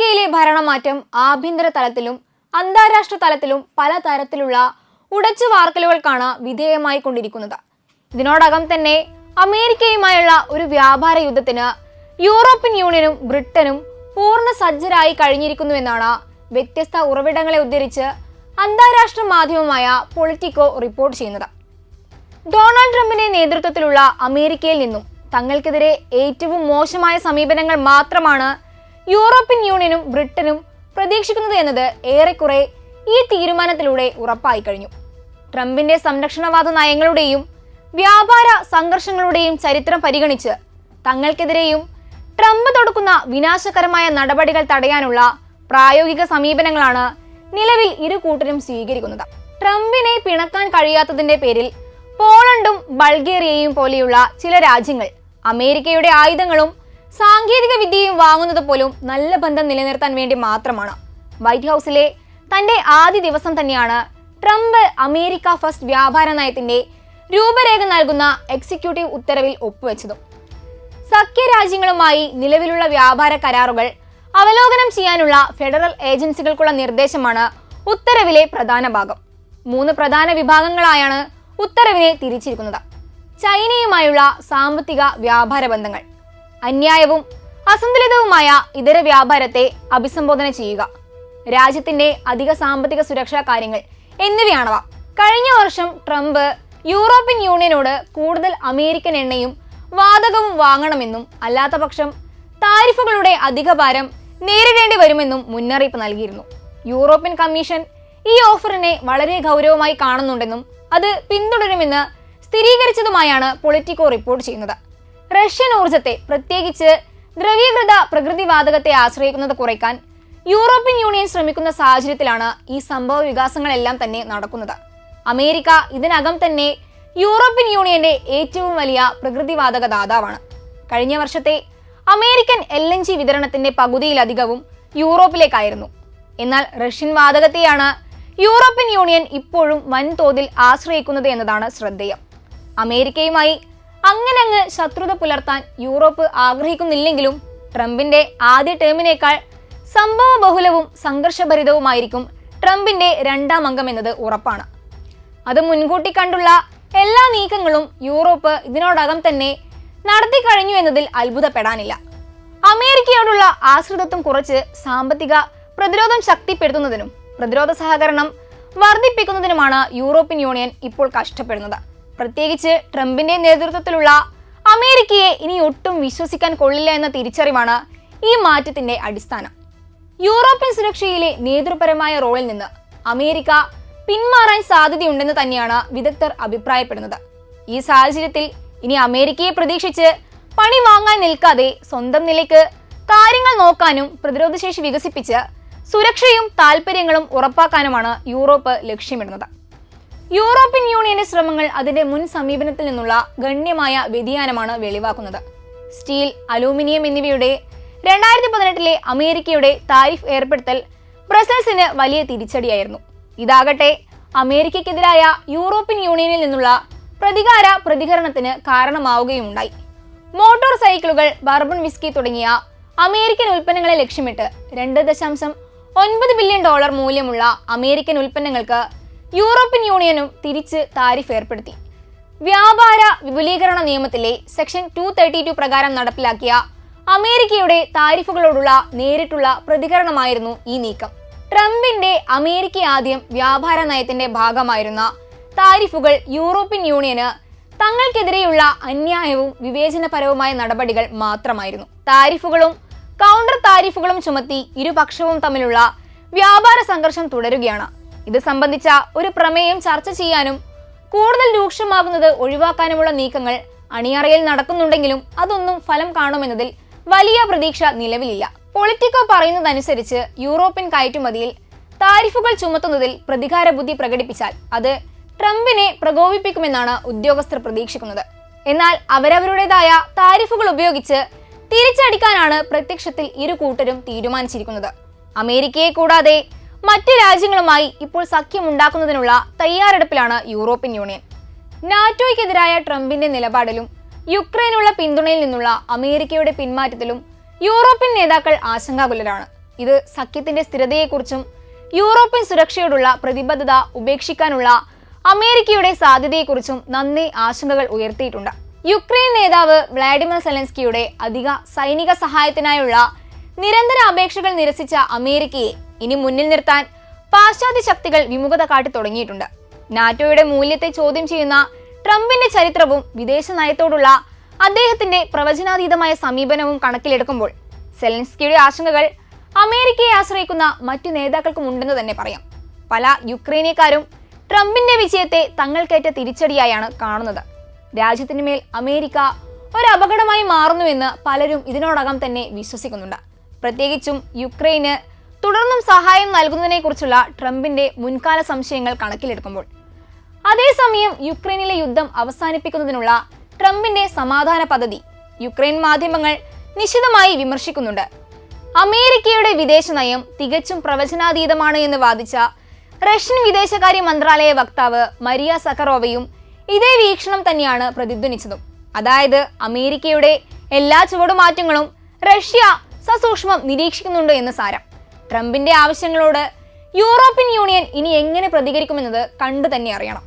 അമേരിക്കയിലെ ഭരണമാറ്റം ആഭ്യന്തര തലത്തിലും അന്താരാഷ്ട്ര തലത്തിലും പല തരത്തിലുള്ള ഉടച്ചു വാർക്കലുകൾക്കാണ് വിധേയമായി കൊണ്ടിരിക്കുന്നത്. ഇതിനോടകം തന്നെ അമേരിക്കയുമായുള്ള ഒരു വ്യാപാര യുദ്ധത്തിന് യൂറോപ്യൻ യൂണിയനും ബ്രിട്ടനും പൂർണ സജ്ജരായി കഴിഞ്ഞിരിക്കുന്നുവെന്നാണ് വ്യത്യസ്ത ഉറവിടങ്ങളെ ഉദ്ധരിച്ച് അന്താരാഷ്ട്ര മാധ്യമമായ പൊളിറ്റിക്കോ റിപ്പോർട്ട് ചെയ്യുന്നത്. ഡൊണാൾഡ് ട്രംപിന്റെ നേതൃത്വത്തിലുള്ള അമേരിക്കയിൽ നിന്നും തങ്ങൾക്കെതിരെ ഏറ്റവും മോശമായ സമീപനങ്ങൾ മാത്രമാണ് യൂറോപ്യൻ യൂണിയനും ബ്രിട്ടനും പ്രതീക്ഷിക്കുന്നത് എന്നത് ഏറെക്കുറെ ഈ തീരുമാനത്തിലൂടെ ഉറപ്പായി കഴിഞ്ഞു. ട്രംപിന്റെ സംരക്ഷണവാദ നയങ്ങളുടെയും വ്യാപാര സംഘർഷങ്ങളുടെയും ചരിത്രം പരിഗണിച്ച് തങ്ങൾക്കെതിരെയും ട്രംപ് തുടക്കുന്ന വിനാശകരമായ നടപടികൾ തടയാനുള്ള പ്രായോഗിക സമീപനങ്ങളാണ് നിലവിൽ ഇരു കൂട്ടരും സ്വീകരിക്കുന്നത്. ട്രംപിനെ പിണക്കാൻ കഴിയാത്തതിന്റെ പേരിൽ പോളണ്ടും ബൾഗേറിയയും പോലെയുള്ള ചില രാജ്യങ്ങൾ അമേരിക്കയുടെ ആയുധങ്ങളും സാങ്കേതിക വിദ്യയും വാങ്ങുന്നത് പോലും നല്ല ബന്ധം നിലനിർത്താൻ വേണ്ടി മാത്രമാണ്. വൈറ്റ് ഹൗസിലെ തന്റെ ആദ്യ ദിവസം തന്നെയാണ് ട്രംപ് അമേരിക്ക ഫസ്റ്റ് വ്യാപാര നയത്തിന്റെ രൂപരേഖ നൽകുന്ന എക്സിക്യൂട്ടീവ് ഉത്തരവിൽ ഒപ്പുവെച്ചതും. സഖ്യരാജ്യങ്ങളുമായി നിലവിലുള്ള വ്യാപാര കരാറുകൾ അവലോകനം ചെയ്യാനുള്ള ഫെഡറൽ ഏജൻസികൾക്കുള്ള നിർദ്ദേശമാണ് ഉത്തരവിലെ പ്രധാന ഭാഗം. മൂന്ന് പ്രധാന വിഭാഗങ്ങളായാണ് ഉത്തരവിനെ തിരിച്ചിരിക്കുന്നത്. ചൈനയുമായുള്ള സാമ്പത്തിക വ്യാപാര ബന്ധങ്ങൾ. അന്യായവും അസന്തുലിതവുമായ ഇതര വ്യാപാരത്തെ അഭിസംബോധന ചെയ്യുക. രാജ്യത്തിന്റെ അധിക സാമ്പത്തിക സുരക്ഷാ കാര്യങ്ങൾ എന്നിവയാണവ. കഴിഞ്ഞ വർഷം ട്രംപ് യൂറോപ്യൻ യൂണിയനോട് കൂടുതൽ അമേരിക്കൻ എണ്ണയും വാതകവും വാങ്ങണമെന്നും അല്ലാത്ത പക്ഷം താരിഫുകളുടെ അധിക ഭാരം നേരിടേണ്ടി വരുമെന്നും മുന്നറിയിപ്പ് നൽകിയിരുന്നു. യൂറോപ്യൻ കമ്മീഷൻ ഈ ഓഫറിനെ വളരെ ഗൗരവമായി കാണുന്നുണ്ടെന്നും അത് പിന്തുടരുമെന്ന് സ്ഥിരീകരിച്ചതുമായാണ് പൊളിറ്റിക്കോ റിപ്പോർട്ട് ചെയ്യുന്നത്. റഷ്യൻ ഊർജത്തെ പ്രത്യേകിച്ച് ദ്രവീകൃത പ്രകൃതിവാതകത്തെ ആശ്രയിക്കുന്നത് കുറയ്ക്കാൻ യൂറോപ്യൻ യൂണിയൻ ശ്രമിക്കുന്ന സാഹചര്യത്തിലാണ് ഈ സംഭവ വികാസങ്ങളെല്ലാം തന്നെ നടക്കുന്നത്. അമേരിക്ക ഇതിനകം തന്നെ യൂറോപ്യൻ യൂണിയന്റെ ഏറ്റവും വലിയ പ്രകൃതിവാതക ദാതാവാണ്. കഴിഞ്ഞ വർഷത്തെ അമേരിക്കൻ എൽ എൻ ജി വിതരണത്തിന്റെ പകുതിയിലധികവും യൂറോപ്പിലേക്കായിരുന്നു. എന്നാൽ റഷ്യൻ വാതകത്തെയാണ് യൂറോപ്യൻ യൂണിയൻ ഇപ്പോഴും വൻതോതിൽ ആശ്രയിക്കുന്നത് എന്നതാണ് ശ്രദ്ധേയം. അമേരിക്കയുമായി അങ്ങനെ അങ്ങ് ശത്രുത പുലർത്താൻ യൂറോപ്പ് ആഗ്രഹിക്കുന്നില്ലെങ്കിലും ട്രംപിന്റെ ആദ്യ ടേമിനേക്കാൾ സംഭവ ബഹുലവും സംഘർഷഭരിതവുമായിരിക്കും ട്രംപിന്റെ രണ്ടാം അംഗം എന്നത് ഉറപ്പാണ്. അത് മുൻകൂട്ടി കണ്ടുള്ള എല്ലാ നീക്കങ്ങളും യൂറോപ്പ് ഇതിനോടകം തന്നെ നടത്തി കഴിഞ്ഞു എന്നതിൽ അത്ഭുതപ്പെടാനില്ല. അമേരിക്കയോടുള്ള ആശ്രിതത്വം കുറച്ച് സാമ്പത്തിക പ്രതിരോധം ശക്തിപ്പെടുത്തുന്നതിനും പ്രതിരോധ സഹകരണം വർദ്ധിപ്പിക്കുന്നതിനുമാണ് യൂറോപ്യൻ യൂണിയൻ ഇപ്പോൾ കഷ്ടപ്പെടുന്നത്. പ്രത്യേകിച്ച് ട്രംപിന്റെ നേതൃത്വത്തിലുള്ള അമേരിക്കയെ ഇനി ഒട്ടും വിശ്വസിക്കാൻ കൊള്ളില്ല എന്ന തിരിച്ചറിവാണ് ഈ മാറ്റത്തിന്റെ അടിസ്ഥാനം. യൂറോപ്യൻ സുരക്ഷയിലെ നേതൃപരമായ റോളിൽ നിന്ന് അമേരിക്ക പിന്മാറാൻ സാധ്യതയുണ്ടെന്ന് തന്നെയാണ് വിദഗ്ധർ അഭിപ്രായപ്പെടുന്നത്. ഈ സാഹചര്യത്തിൽ ഇനി അമേരിക്കയെ പ്രതീക്ഷിച്ച് പണി വാങ്ങാൻ നിൽക്കാതെ സ്വന്തം നിലയ്ക്ക് കാര്യങ്ങൾ നോക്കാനും പ്രതിരോധശേഷി വികസിപ്പിച്ച് സുരക്ഷയും താൽപ്പര്യങ്ങളും ഉറപ്പാക്കാനുമാണ് യൂറോപ്പ് ലക്ഷ്യമിടുന്നത്. യൂറോപ്യൻ യൂണിയന്റെ ശ്രമങ്ങൾ അതിന്റെ മുൻ സമീപനത്തിൽ നിന്നുള്ള ഗണ്യമായ വ്യതിയാനമാണ് വെളിവാക്കുന്നത്. സ്റ്റീൽ അലൂമിനിയം എന്നിവയുടെ രണ്ടായിരത്തി പതിനെട്ടിലെ അമേരിക്കയുടെ താരിഫ് ഏർപ്പെടുത്തൽ ബ്രസൽസിന് വലിയ തിരിച്ചടിയായിരുന്നു. ഇതാകട്ടെ അമേരിക്കയ്ക്കെതിരായ യൂറോപ്യൻ യൂണിയനിൽ നിന്നുള്ള പ്രതികാര പ്രതികരണത്തിന് കാരണമാവുകയുണ്ടായി മോട്ടോർ സൈക്കിളുകൾ ബർബൺ വിസ്കി തുടങ്ങിയ അമേരിക്കൻ ഉൽപ്പന്നങ്ങളെ ലക്ഷ്യമിട്ട് രണ്ട് ദശാംശം ഒൻപത് ബില്യൺ ഡോളർ മൂല്യമുള്ള അമേരിക്കൻ ഉൽപ്പന്നങ്ങൾക്ക് യൂറോപ്യൻ യൂണിയനും തിരിച്ച് താരിഫ് ഏർപ്പെടുത്തി. വ്യാപാര വിപുലീകരണ നിയമത്തിലെ സെക്ഷൻ ടു തേർട്ടി ടു പ്രകാരം നടപ്പിലാക്കിയ അമേരിക്കയുടെ താരിഫുകളോടുള്ള നേരിട്ടുള്ള പ്രതികരണമായിരുന്നു ഈ നീക്കം. ട്രംപിന്റെ അമേരിക്ക ആദ്യം വ്യാപാര നയത്തിന്റെ ഭാഗമായിരുന്ന താരിഫുകൾ യൂറോപ്യൻ യൂണിയന് തങ്ങൾക്കെതിരെയുള്ള അന്യായവും വിവേചനപരവുമായ നടപടികൾ മാത്രമായിരുന്നു. താരിഫുകളും കൗണ്ടർ താരിഫുകളും ചുമത്തി ഇരുപക്ഷവും തമ്മിലുള്ള വ്യാപാര സംഘർഷം തുടരുകയാണ്. ഇത് സംബന്ധിച്ച ഒരു പ്രമേയം ചർച്ച ചെയ്യാനും കൂടുതൽ രൂക്ഷമാകുന്നത് ഒഴിവാക്കാനുമുള്ള നീക്കങ്ങൾ അണിയറയിൽ നടക്കുന്നുണ്ടെങ്കിലും അതൊന്നും ഫലം കാണുമെന്നതിൽ വലിയ പ്രതീക്ഷ നിലവിലില്ല. പൊളിറ്റിക്കോ പറയുന്നതനുസരിച്ച് യൂറോപ്യൻ കയറ്റുമതിയിൽ താരിഫുകൾ ചുമത്തുന്നതിൽ പ്രതികാര ബുദ്ധി പ്രകടിപ്പിച്ചാൽ അത് ട്രംപിനെ പ്രകോപിപ്പിക്കുമെന്നാണ് ഉദ്യോഗസ്ഥർ പ്രതീക്ഷിക്കുന്നത്. എന്നാൽ അവരവരുടേതായ താരിഫുകൾ ഉപയോഗിച്ച് തിരിച്ചടിക്കാനാണ് പ്രത്യക്ഷത്തിൽ ഇരു കൂട്ടരും തീരുമാനിച്ചിരിക്കുന്നത്. അമേരിക്കയെ കൂടാതെ മറ്റ് രാജ്യങ്ങളുമായി ഇപ്പോൾ സഖ്യമുണ്ടാക്കുന്നതിനുള്ള തയ്യാറെടുപ്പിലാണ് യൂറോപ്യൻ യൂണിയൻ. നാറ്റോയ്ക്കെതിരായ ട്രംപിന്റെ നിലപാടിലും യുക്രൈനുള്ള പിന്തുണയിൽ നിന്നുള്ള അമേരിക്കയുടെ പിന്മാറ്റത്തിലും യൂറോപ്യൻ നേതാക്കൾ ആശങ്കാകുലരാണ്. ഇത് സഖ്യത്തിന്റെ സ്ഥിരതയെക്കുറിച്ചും യൂറോപ്യൻ സുരക്ഷയോടുള്ള പ്രതിബദ്ധത ഉപേക്ഷിക്കാനുള്ള അമേരിക്കയുടെ സാധ്യതയെക്കുറിച്ചും നന്ദി ആശങ്കകൾ ഉയർത്തിയിട്ടുണ്ട്. യുക്രൈൻ നേതാവ് വ്ളാഡിമിർ സെലൻസ്കിയുടെ അധിക സൈനിക സഹായത്തിനായുള്ള നിരന്തര അപേക്ഷകൾ നിരസിച്ച അമേരിക്കയെ ഇനി മുന്നിൽ നിർത്താൻ പാശ്ചാത്യ ശക്തികൾ വിമുഖത കാട്ടി തുടങ്ങിയിട്ടുണ്ട്. നാറ്റോയുടെ മൂല്യത്തെ ചോദ്യം ചെയ്യുന്ന ട്രംപിന്റെ ചരിത്രവും വിദേശ നയത്തോടുള്ള അദ്ദേഹത്തിന്റെ പ്രവചനാതീതമായ സമീപനവും കണക്കിലെടുക്കുമ്പോൾ സെലൻസ്കിയുടെ ആശങ്കകൾ അമേരിക്കയെ ആശ്രയിക്കുന്ന മറ്റു നേതാക്കൾക്കും ഉണ്ടെന്ന് തന്നെ പറയാം. പല യുക്രൈനക്കാരും ട്രംപിന്റെ വിജയത്തെ തങ്ങൾക്കേറ്റ തിരിച്ചടിയായാണ് കാണുന്നത്. രാജ്യത്തിനു മേൽ അമേരിക്ക ഒരു അപകടമായി മാറുന്നുവെന്ന് പലരും ഇതിനോടകം തന്നെ വിശ്വസിക്കുന്നുണ്ട്. പ്രത്യേകിച്ചും യുക്രൈന് തുടർന്നും സഹായം നൽകുന്നതിനെക്കുറിച്ചുള്ള ട്രംപിന്റെ മുൻകാല സംശയങ്ങൾ കണക്കിലെടുക്കുമ്പോൾ. അതേസമയം യുക്രൈനിലെ യുദ്ധം അവസാനിപ്പിക്കുന്നതിനുള്ള ട്രംപിന്റെ സമാധാന പദ്ധതി യുക്രൈൻ മാധ്യമങ്ങൾ നിശിതമായി വിമർശിക്കുന്നുണ്ട്. അമേരിക്കയുടെ വിദേശ നയം തികച്ചും പ്രവചനാതീതമാണ് എന്ന് വാദിച്ച റഷ്യൻ വിദേശകാര്യ മന്ത്രാലയ വക്താവ് മരിയ സക്കറോവയും ഇതേ വീക്ഷണം തന്നെയാണ് പ്രതിധ്വനിച്ചതും. അതായത് അമേരിക്കയുടെ എല്ലാ ചുവടുമാറ്റങ്ങളും റഷ്യ സസൂക്ഷ്മം നിരീക്ഷിക്കുന്നുണ്ട് എന്ന് സാരം. ട്രംപിന്റെ ആവശ്യങ്ങളോട് യൂറോപ്യൻ യൂണിയൻ ഇനി എങ്ങനെ പ്രതികരിക്കുമെന്നത് കണ്ടു തന്നെ അറിയണം.